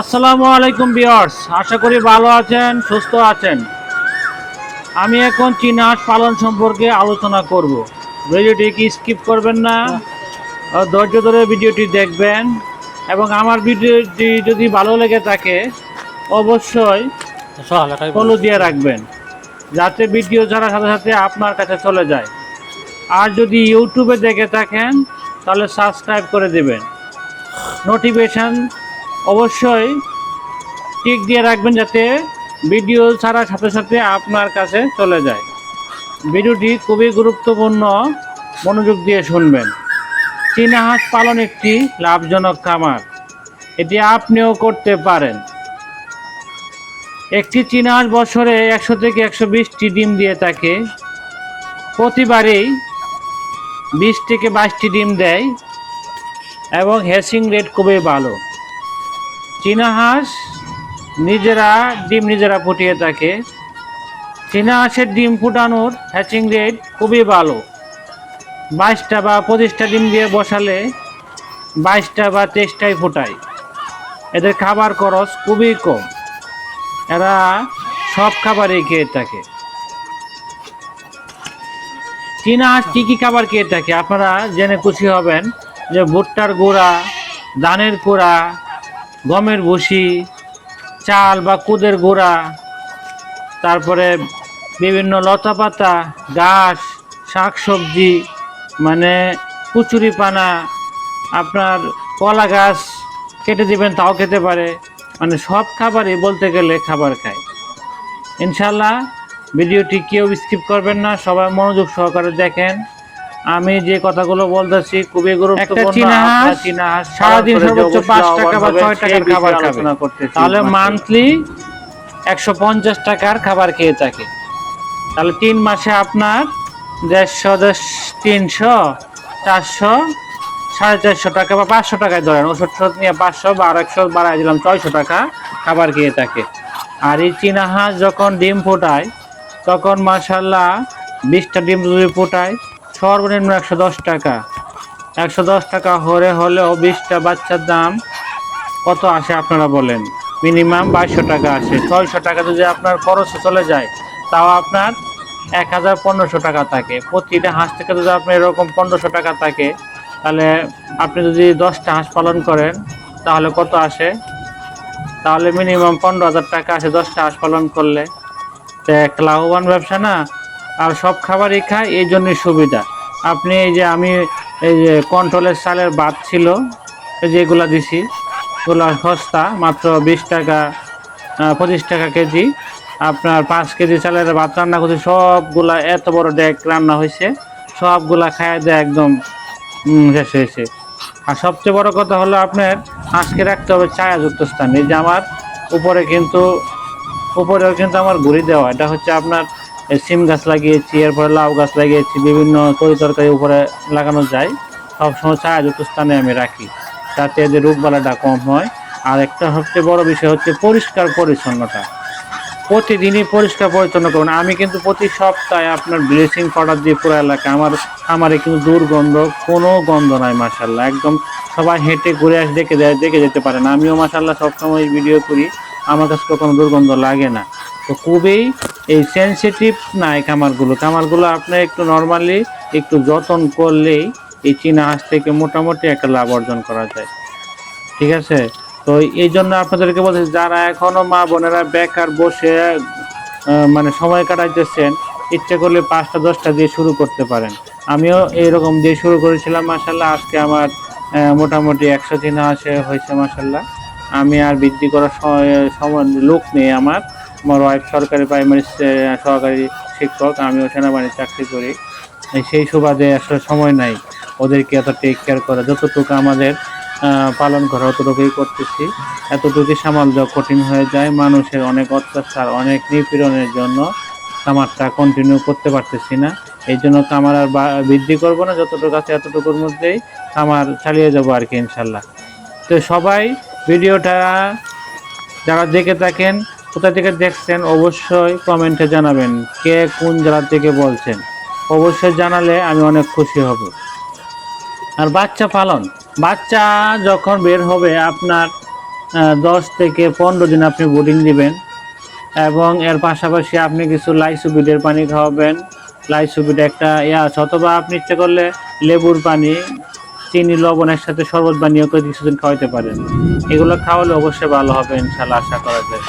আসসালামু আলাইকুম বিয়ার্স আশা করি ভালো আছেন সুস্থ আছেন। আমি এখন চীনা পালন সম্পর্কে আলোচনা করব। ভিডিওটি কি স্কিপ করবেন না? ধৈর্য ধরে ভিডিওটি দেখবেন এবং আমার ভিডিওটি যদি ভালো লেগে থাকে অবশ্যই ফলো দিয়ে রাখবেন যাতে ভিডিও ছাড়ার সাথে সাথে আপনার কাছে চলে যায়। আর যদি ইউটিউবে দেখে থাকেন তাহলে সাবস্ক্রাইব করে দেবেন। নোটিফিকেশান অবশ্যই টিক দিয়ে রাখবেন যাতে ভিডিও ছাড়ার সাথে সাথে আপনার কাছে চলে যায়। ভিডিওটি খুবই গুরুত্বপূর্ণ মনোযোগ দিয়ে শুনবেন। চীনা হাঁস পালন একটি লাভজনক খামার। এটি আপনিও করতে পারেন। একটি চীনা হাঁস বছরে একশো থেকে একশো বিশটি ডিম দিয়ে থাকে। প্রতিবারেই বিশ থেকে বাইশটি ডিম দেয় এবং হ্যাচিং রেট খুবই ভালো। চীনা হাঁস নিজেরা ডিম নিজেরা ফুটিয়ে থাকে। চীনা হাঁসের ডিম ফুটানোর হ্যাচিং রেট খুবই ভালো। বাইশটা বা পঁচিশটা ডিম দিয়ে বসালে বাইশটা বা তেইশটাই ফোটায়। এদের খাবার খরচ খুবই কম। এরা সব খাবারই খেয়ে থাকে। চীনা হাঁস কী কী খাবার খেয়ে থাকে? আপনারা জেনে খুশি হবেন যে ভুট্টার গুঁড়া, ধানের কুড়া গমের ভুসি চাল বা কুদের গোড়া, তারপরে বিভিন্ন লতা পাতা শাক সবজি মানে কুচুরি পানা, আপনার কলা গাছ, কেটে দিবেন, তাও খেতে পারে। মানে সব খাবারই বলতে গেলে খাবার খায়। ইনশাল্লাহ ভিডিওটি কেউ স্কিপ করবেন না, সবাই মনোযোগ সহকারে দেখেন। আমি যে কথাগুলো বলতেছি খুবই গুরুত্বপূর্ণ চীনা হাঁস আপনার চীনা হাঁস সারাদিন সর্বোচ্চ পাঁচ টাকা বা ছয় টাকার খাবার খাবে। তাহলে মান্থলি একশো পঞ্চাশ টাকার খাবার খেয়ে থাকে। তাহলে তিন মাসে আপনার দেড়শো দেশ তিনশো চারশো সাড়ে চারশো টাকা বা পাঁচশো টাকায় ধরেন ওষুধ টষুধ নিয়ে পাঁচশো বা আর একশো বাড়াই দিলাম ছয়শো টাকা খাবার খেয়ে থাকে। আর এই চীনা হাঁস যখন ডিম ফোটায় তখন মাসাল্লাহ বিশটা ডিম যদি ফোটায় সর্বনিম্ন একশো দশ টাকা। একশো দশ টাকা হরে হলেও বিশটা বাচ্চার দাম কত আসে আপনারা বলেন? মিনিমাম বাইশশো টাকা আসে। ছয়শো টাকা যদি আপনার খরচে চলে যায়, তাও আপনার এক হাজার পনেরোশো টাকা থাকে। প্রতিটা হাঁস থেকে যদি আপনার এরকম পনেরোশো টাকা থাকে, তাহলে আপনি যদি দশটা হাঁস পালন করেন, তাহলে কত আসে? তাহলে মিনিমাম পনেরো হাজার টাকা আসে দশটা হাঁস পালন করলে। তো একটা লাভবান ব্যবসা না, আর সব খাবারই খায়, এই জন্যই সুবিধা। আপনি এই যে আমি এই যে কন্ট্রোলের সালের ভাত ছিল, এই যে এগুলা দিছি। এগুলো সস্তা, মাত্র বিশ টাকা পঁচিশ টাকা কেজি। আপনার পাঁচ কেজি চালের ভাত রান্না করছি, সবগুলা এত বড় ডেক রান্না হয়েছে। সবগুলা খায় দেয় একদম শেষ হয়েছে। আর সবচেয়ে বড় কথা হলো আপনার হাঁসকে রাখতে হবে ছায়াযুক্ত স্থান। এই যে আমার উপরে কিন্তু, উপরেও কিন্তু আমার ঘুরি দেওয়া। এটা হচ্ছে আপনার সিম গাছ লাগিয়েছি, এরপরে লাউ গাছ লাগিয়েছি, বিভিন্ন তরি তরকারি উপরে লাগানো যায়। সবসময় ছায়াযুক্ত স্থানে আমি রাখি যাতে এদের রোগবালাটা কম হয়। আর একটা সবচেয়ে বড় বিষয় হচ্ছে পরিষ্কার পরিচ্ছন্নতা। প্রতিদিনই পরিষ্কার পরিচ্ছন্ন করুন। আমি কিন্তু প্রতি সপ্তাহে আপনার ব্লিচিং পাউডার দিয়ে পুরো এলাকা, আমার আমারে কিন্তু দুর্গন্ধ, কোনো গন্ধ নাই মাসাল্লাহ একদম সবাই হেঁটে ঘুরে আসে, দেখে দেখে যেতে পারে না। আমিও মাসাল্লাহ সবসময় ভিডিও করি। আমার কাছে কোনো দুর্গন্ধ লাগে না। তো খুবই এই সেন্সিটিভ না এই খামারগুলো। খামারগুলো আপনার একটু নর্মালি একটু যত্ন করলেই এই চীনা হাঁস থেকে মোটামুটি একটা লাভ অর্জন করা যায়। ঠিক আছে? তো এই জন্য আপনাদেরকে বলছি, যারা এখনও মা বোনেরা বেকার বসে মানে সময় কাটাইতেছেন, ইচ্ছে করলে পাঁচটা, দশটা দিয়ে শুরু করতে পারেন। আমিও এইরকম দিয়ে শুরু করেছিলাম মাসাল্লাহ আজকে আমার মোটামুটি একশো দিন আসে হয়েছে মাসাল্লাহ আমি আর বৃদ্ধি করার সময়, লোক নেই আমার। আমার ওয়াইফ সরকারি প্রাইমারি সহকারী শিক্ষক, আমিও সেনাবাহিনীর চাকরি করি। সেই সুবাদে আসলে সময় নাই ওদেরকে এত টেক কেয়ার করা। যতটুকু আমাদের পালন করা অতটুকুই করতেছি। এতটুকুই সামাল দেওয়া কঠিন হয়ে যায়। মানুষের অনেক অত্যাচার, অনেক নিপীড়নের জন্য খামারটা কন্টিনিউ করতে পারতেছি না। এই জন্য খামার আর বৃদ্ধি করব না। যতটুকু আছে এতটুকুর মধ্যেই খামার চালিয়ে যাব আর কি ইনশাল্লাহ। তো সবাই, ভিডিওটা যারা দেখে থাকেন কোথা থেকে দেখছেন অবশ্যই কমেন্টে জানাবেন কে কোন জেলা থেকে বলছেন। অবশ্যই জানালে আমি অনেক খুশি হব। আর বাচ্চা পালন, বাচ্চা যখন বের হবে আপনার দশ থেকে পনেরো দিন আপনি বোর্ডিং দিবেন এবং এর পাশাপাশি আপনি কিছু লাইসোবিডের পানি খাওয়াবেন। লাইসোবিড একটা ইয়ে আছে, অথবা আপনি ইচ্ছে করলে লেবুর পানি, চিনি, লবণ একসাথে শরবত বানিয়ে করে কিছুদিন খাওয়াতে পারেন। এগুলো খাওয়ালে অবশ্যই ভালো হবে ইনশাল্লাহ, আশা করা যায়।